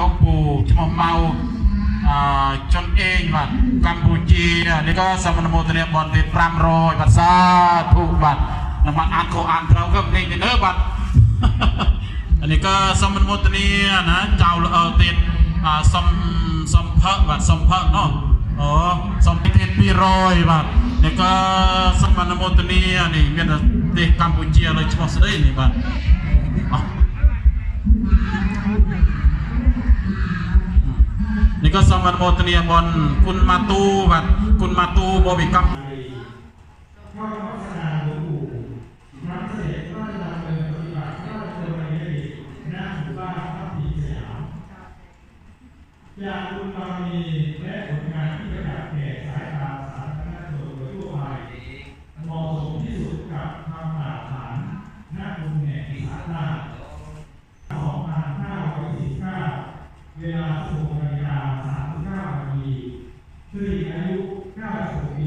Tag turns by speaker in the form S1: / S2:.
S1: លោកពូឈ្មោះម៉ៅអឺចុនអេងបាទកម្ពុជានេះក៏សមនមោទនាបន្តទៀត500បាទសាធុបាទនឹងបានអានខុសអានត្រូវក៏គេទៅលើបាទនេះក៏សមនមោទនាណាចៅល្អទៀតអសំសំភៈបាទសំភៈណោះអូសំភៈទៀត200បាទនេះក៏សមនមោទនានេះមានប្រទេសកម្ពុជាលើឈ្មោះស្ដីនេះបាទអស់ี่ก็สมโมทนียบอลคุณมาตูบัดคุณมาตูโบบิกัม
S2: อยางคุณบารมีและผลงานที่ประจักษ์แก่สายตาสาธารณชนโดยทั่วไปมาะสมที่สุดกับคำหลักฐาน 这里还有这样的